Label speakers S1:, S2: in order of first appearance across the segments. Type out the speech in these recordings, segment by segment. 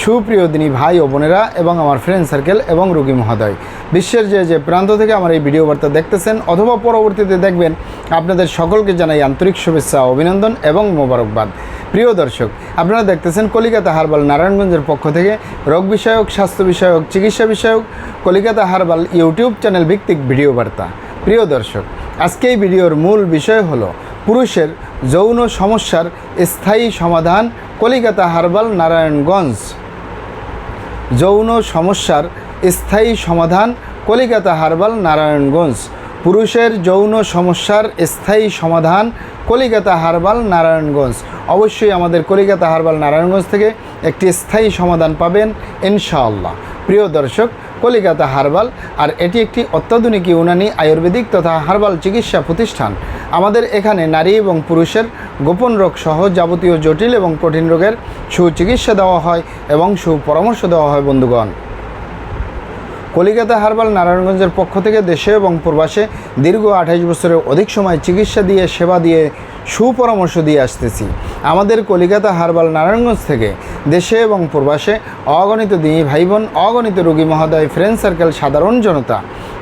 S1: সুপ্রিয় দিনী ভাই ও বোনেরা এবং আমার ফ্রেন্ড সার্কেল এবং রুগী মহোদয়, বিশ্বের যে যে প্রান্ত থেকে আমার এই ভিডিও বার্তা দেখতেছেন অথবা পরবর্তীতে দেখবেন, আপনাদের সকলকে জানাই আন্তরিক শুভেচ্ছা, অভিনন্দন এবং মোবারকবাদ। প্রিয় দর্শক, আপনারা দেখতেছেন কলিকাতা হারবাল নারায়ণগঞ্জের পক্ষ থেকে রোগ বিষয়ক, স্বাস্থ্য বিষয়ক, চিকিৎসা বিষয়ক কলিকাতা হারবাল ইউটিউব চ্যানেল ভিত্তিক ভিডিও বার্তা। প্রিয় দর্শক, আজকে এই ভিডিওর মূল বিষয় হলো পুরুষের যৌন সমস্যার স্থায়ী সমাধান কলিকাতা হারবাল নারায়ণগঞ্জ। যৌন সমস্যার স্থায়ী সমাধান, কলিকাতা হারবাল, নারায়ণগঞ্জ। পুরুষের যৌন সমস্যার স্থায়ী সমাধান, কলিকাতা হারবাল, নারায়ণগঞ্জ। অবশ্যই আমাদের কলিকাতা হারবাল, নারায়ণগঞ্জ থেকে একটি স্থায়ী সমাধান পাবেন, ইনশাআল্লাহ। প্রিয় দর্শক, কলিকাতা হারবাল, আর এটি একটি অত্যাধুনিক ইউনানি আয়ুর্বেদিক তথা হারবাল চিকিৎসা প্রতিষ্ঠান। আমাদের এখানে নারী এবং পুরুষের গোপন রোগ সহ যাবতীয় জটিল এবং কঠিন রোগের সুচিকিৎসা দেওয়া হয় এবং সুপরামর্শ দেওয়া হয় বন্ধুগণ। কলিকাতা হারবাল নারায়ণগঞ্জের পক্ষ থেকে দেশে এবং প্রবাসে দীর্ঘ আঠাইশ বছরের অধিক সময় চিকিৎসা দিয়ে, সেবা দিয়ে, সুপরামর্শ দিয়ে আসতেছি। আমাদের কলিকাতা হারবাল নারায়ণগঞ্জ থেকে দেশে এবং প্রবাসে অগণিত দিনী ভাই বোন অগণিত রোগী মহোদয় ফ্রেন্ড সার্কেল সাধারণ জনতা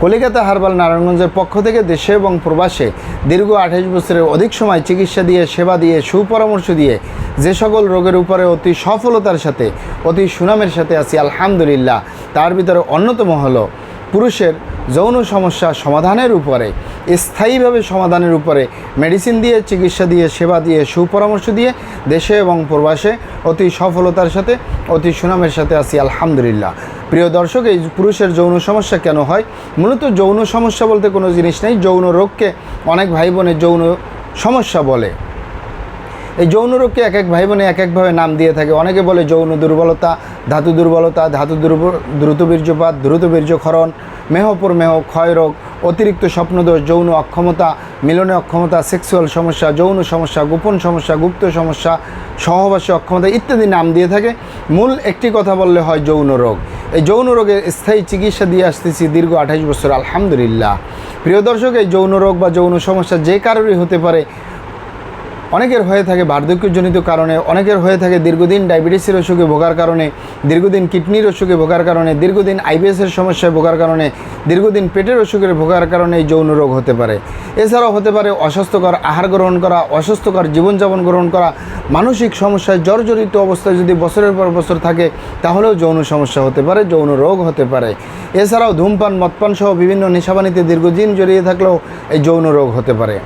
S1: কলিকাতা হারবাল নারায়ণগঞ্জের পক্ষ থেকে দেশে এবং প্রবাসে দীর্ঘ আঠাশ বছরের অধিক সময় চিকিৎসা দিয়ে, সেবা দিয়ে, সুপরামর্শ দিয়ে যে সকল রোগের উপরে অতি সফলতার সাথে, অতি সুনামের সাথে আছি, আলহামদুলিল্লাহ। তার ভিতরে অন্যতম হলো পুরুষের যৌন সমস্যা সমাধানের উপরে, স্থায়ীভাবে সমাধানের উপরে মেডিসিন দিয়ে, চিকিৎসা দিয়ে, সেবা দিয়ে, সুপরামর্শ দিয়ে দেশে এবং প্রবাসে অতি সফলতার সাথে, অতি সুনামের সাথে আছি, আলহামদুলিল্লাহ। প্রিয় দর্শক, এই পুরুষের যৌন সমস্যা কেন হয়? মূলত যৌন সমস্যা বলতে কোনো জিনিস নেই। যৌন রোগকে অনেক ভাই বোনের যৌন সমস্যা বলে। এই যৌন রোগকে এক এক ভাই বোনে এক একভাবে নাম দিয়ে থাকে। অনেকে বলে যৌন দুর্বলতা, ধাতু দুর্বলতা, ধাতু দ্রুত বীর্যপাত, দ্রুত বীর্যক্ষরণ মেহপুর মেহ ক্ষয়রোগ অতিরিক্ত স্বপ্নদোষ, যৌন অক্ষমতা, মিলনে অক্ষমতা, সেক্সুয়াল সমস্যা, যৌন সমস্যা, গোপন সমস্যা, গুপ্ত সমস্যা, সহবাসী অক্ষমতা ইত্যাদি নাম দিয়ে থাকে। মূল একটি কথা বললে হয় যৌন রোগ। এই যৌন রোগের স্থায়ী চিকিৎসা দিয়ে আসতেছি দীর্ঘ আঠাশ বছর। আলহামদুলিল্লাহ। প্রিয় দর্শক, এই যৌন রোগ বা যৌন সমস্যা যে কারোরই হতে পারে অনেকের হয়ে থাকে বার্ধক্যজনিত কারণে, অনেকের হয়ে থাকে দীর্ঘদিন ডায়াবেটিসের অসুখে ভোগার কারণে, দীর্ঘদিন কিডনির অসুখে ভোগার কারণে, দীর্ঘদিন আইবিএসের সমস্যায় ভোগার কারণে, দীর্ঘদিন পেটের অসুখের ভোগার কারণে যৌন রোগ হতে পারে। এছাড়াও হতে পারে অস্বাস্থ্যকর আহার গ্রহণ করা, অস্বাস্থ্যকর জীবনযাপন গ্রহণ করা, মানসিক সমস্যায় জর্জরিত অবস্থায় যদি বছরের পর বছর থাকে, তাহলেও যৌন সমস্যা হতে পারে, যৌন রোগ হতে পারে। এছাড়াও ধূমপান, মদপান সহ বিভিন্ন নেশাবানিতে দীর্ঘদিন জড়িয়ে থাকলেও এই যৌন রোগ হতে পারে।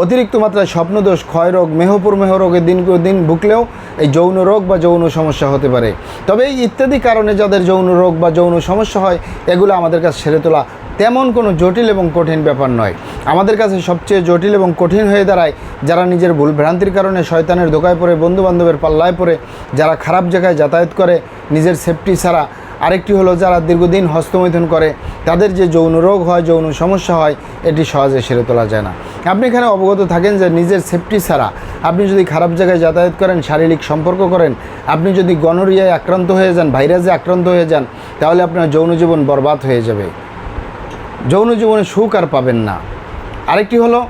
S1: অতিরিক্ত মাত্রায় স্বপ্নদোষ, ক্ষয়রোগ, মেহপুর মেহ রোগে দিন দিন ভুগলেও এই যৌন রোগ বা যৌন সমস্যা হতে পারে। তবে এই ইত্যাদি কারণে যাদের যৌন রোগ বা যৌন সমস্যা হয়, এগুলো আমাদের কাছে সেরে তোলা তেমন কোনো জটিল এবং কঠিন ব্যাপার নয়। আমাদের কাছে সবচেয়ে জটিল এবং কঠিন হয়ে দাঁড়ায় যারা নিজের ভুল ভ্রান্তির কারণে শয়তানের দোকায় পড়ে, বন্ধুবান্ধবের পাল্লায় পড়ে, যারা খারাপ জায়গায় যাতায়াত করে, নিজের সেফটি ছাড়া আরেকটি হলো যারা দীর্ঘদিন হস্তমৈথুন করে, তাদের যে যৌন রোগ হয়, যৌন সমস্যা হয়, এটি সহজে সেরে তোলা যায় না। আপনি এখানে অবগত থাকেন যে নিজের সেফটি ছাড়া আপনি যদি খারাপ জায়গায় যাতায়াত করেন, শারীরিক সম্পর্ক করেন, আপনি যদি গনোরিয়ায় আক্রান্ত হয়ে যান ভাইরাসে আক্রান্ত হয়ে যান, তাহলে আপনার যৌন জীবন বরবাদ হয়ে যাবে। যৌন জীবনে সুখ আর পাবেন না। আরেকটি হলো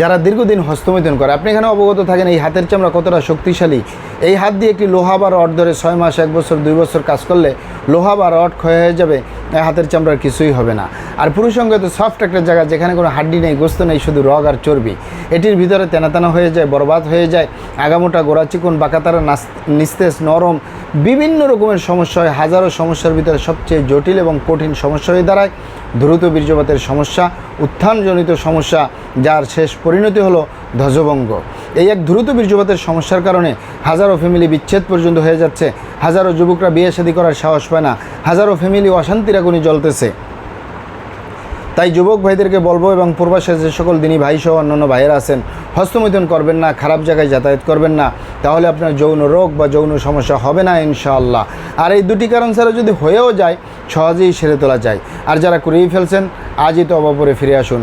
S1: যারা দীর্ঘদিন হস্তমৈথুন করে, আপনি এখানে অবগত থাকেন এই হাতের চামড়া কতটা শক্তিশালী? এই হাত দিয়ে একটি লোহা বা রড ধরে ছয় মাস, এক বছর, দুই বছর কাজ করলে লোহা বা রড ক্ষয় হয়ে যাবে? হাতের চামড়ার কিছুই হবে না। আর পুরুষ অঙ্গ তো সফট একটা জায়গা, যেখানে কোনো হাড্ডি নেই, গোস্ত নেই, শুধু রগ আর চর্বি। এটির ভিতরে তেনাতেনা হয়ে যায়, বরবাদ হয়ে যায়, আগামোটা গোড়া চিকুন, বাঁকাতারা, নাস- নিস্তেজ, নরম, বিভিন্ন রকমের সমস্যা হয়। হাজারো সমস্যার ভিতরে সবচেয়ে জটিল এবং কঠিন সমস্যা হয়ে দাঁড়ায়। দ্রুত বীর্যপাতের সমস্যা, উত্থানজনিত সমস্যা, যার শেষ পরিণতি হলো ধ্বজভঙ্গ। এই এক দ্রুত বীর্যপাতের সমস্যার কারণে হাজারো ফ্যামিলি বিচ্ছেদ পর্যন্ত হয়ে যাচ্ছে। হাজারো যুবকরা বিয়ে শাদী করার সাহস পায় না। হাজারো ফ্যামিলি অশান্তির আগুনে জ্বলতেছে। তাই যুবক ভাইদেরকে বলব এবং পূর্বাসে যে সকল দিনী ভাই সহ অন্যান্য ভাইয়েরা আছেন, হস্তমৈথুন করবেন না, খারাপ জায়গায় যাতায়াত করবেন না। তাহলে আপনার যৌন রোগ বা যৌন সমস্যা হবে না ইনশাআল্লাহ। আর এই দুটি কারণ ছাড়া যদি হয়েও যায়, সহজেই সেরে তোলা যায়। আর যারা করেই ফেলছেন, আজই তো অবাপরে ফিরে আসুন।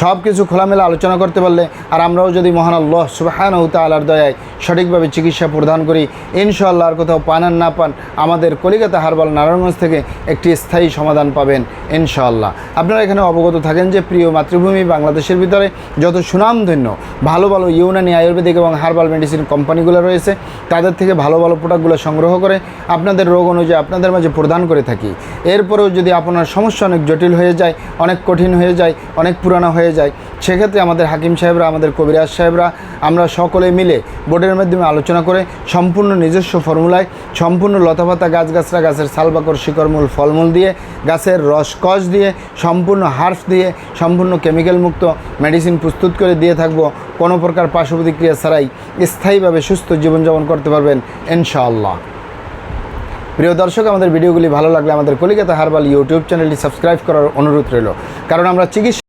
S1: সব কিছু খোলামেলা আলোচনা করতে পারলে আর আমরাও যদি মহান আল্লাহ সুবাহান তালার দয়ায় সঠিকভাবে চিকিৎসা প্রদান করি, ইনশাআল্লাহ আর কোথাও পান আর না পান, আমাদের কলিকাতা হারবাল নারায়ণগঞ্জ থেকে একটি স্থায়ী সমাধান পাবেন ইনশাআল্লাহ। আপনারা এখানে অবগত থাকেন যে প্রিয় মাতৃভূমি বাংলাদেশের ভিতরে যত সুনামধন্য, ভালো ভালো ইউনানি আয়ুর্বেদিক এবং হার্বাল মেডিসিন কোম্পানিগুলো রয়েছে, তাদের থেকে ভালো ভালো প্রোডাক্টগুলো সংগ্রহ করে আপনাদের রোগ অনুযায়ী আপনাদের মাঝে প্রদান করে থাকি। এরপরেও যদি আপনার সমস্যা অনেক জটিল হয়ে যায়, অনেক কঠিন হয়ে যায়, অনেক পুরানো হয়ে যায়। সেক্ষেত্রে আমাদের হাকিম সাহেবরা, আমাদের কবিরাজ সাহেবরা, আমরা সকলে মিলে বোর্ডের মাধ্যমে আলোচনা করে সম্পূর্ণ নিজস্ব ফর্মুলায় সম্পূর্ণ লতাপাতা গাছগাছরা গাছের সালবাকর শিকড়মূল, ফলমূল দিয়ে, গাছের রসকস দিয়ে, সম্পূর্ণ হার্ফ দিয়ে, সম্পূর্ণ কেমিক্যাল মুক্ত মেডিসিন প্রস্তুত করে দিয়ে থাকব। কোনো প্রকার পার্শ্ব প্রতিক্রিয়া ছাড়াই স্থায়ীভাবে সুস্থ জীবনযাপন করতে পারবেন ইনশাআল্লাহ। প্রিয় দর্শক, আমাদের ভিডিওগুলি ভালো লাগলে আমাদের কলিকাতা হারবাল ইউটিউব চ্যানেলটি সাবস্ক্রাইব করার অনুরোধ রইল। কারণ আমরা চিকিৎসা